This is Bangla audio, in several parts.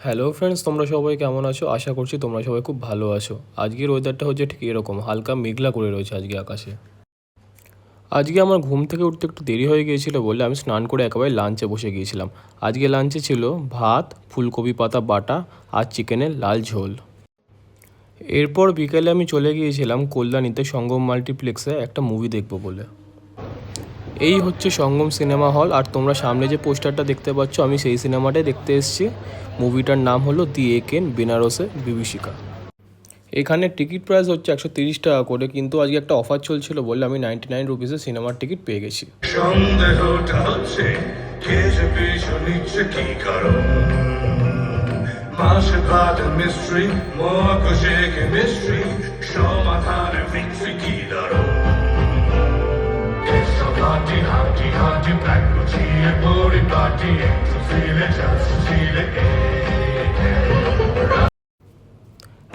হ্যালো ফ্রেন্ডস তোমরা সবাই কেমন আছো? আশা করছি তোমরা সবাই খুব ভালো আছো। আজকের ওয়েদারটা হচ্ছে ঠিক এরকম, হালকা মেঘলা করে রয়েছে আজকে আকাশে। আজকে আমার ঘুম থেকে উঠতে একটু দেরি হয়ে গিয়েছিল বলে আমি স্নান করে একেবারে লাঞ্চে বসে গিয়েছিলাম। আজকে লাঞ্চে ছিল ভাত, ফুলকপি পাতা, বাটা আর চিকেনের লাল ঝোল। এরপর বিকেলে আমি চলে গিয়েছিলাম কল্যাণীতে সঙ্গম মাল্টিপ্লেক্সে একটা মুভি দেখব বলে। এই হচ্ছে সঙ্গম সিনেমা হল, আর তোমরা সামনে যে পোস্টারটা দেখতে পাচ্ছ, আমি সেই সিনেমাটাই দেখতে এসেছি। মুভিটার নাম হলো দি একেন বেনারসে বিভীষিকা। এখানে টিকিট প্রাইস হচ্ছে একশো তিরিশ টাকা করে, কিন্তু আজকে একটা অফার চলছিল বলে আমি নাইনটি নাইন রুপিসে সিনেমার টিকিট পেয়ে গেছি। সন্দেহটা হচ্ছে যাচ্ছে ফিরে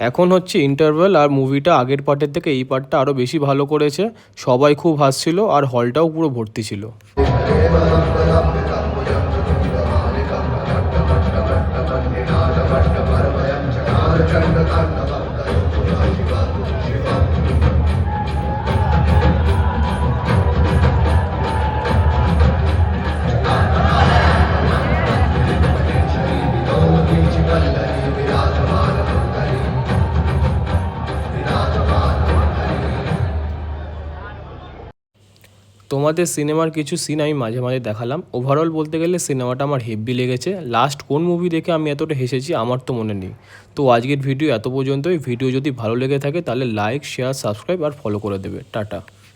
এখন হচ্ছে ইন্টারভেল আর মুভিটা আগের পার্টের থেকে এই পার্টটা আরও বেশি ভালো করেছে। সবাই খুব হাসছিল আর হলটাও পুরো ভর্তি ছিল। তোমাদের সিনেমার কিছু সিন আমি মাঝে মাঝে দেখালাম। ওভারঅল বলতে গেলে সিনেমাটা আমার হেভি লেগেছে। লাস্ট কোন মুভি দেখে আমি এতটা হেসেছি আমার তো মনে নেই। তো আজকের ভিডিও এত পর্যন্তই। ভিডিও যদি ভালো লেগে থাকে তাহলে লাইক শেয়ার সাবস্ক্রাইব আর ফলো করে দেবে। টাটা।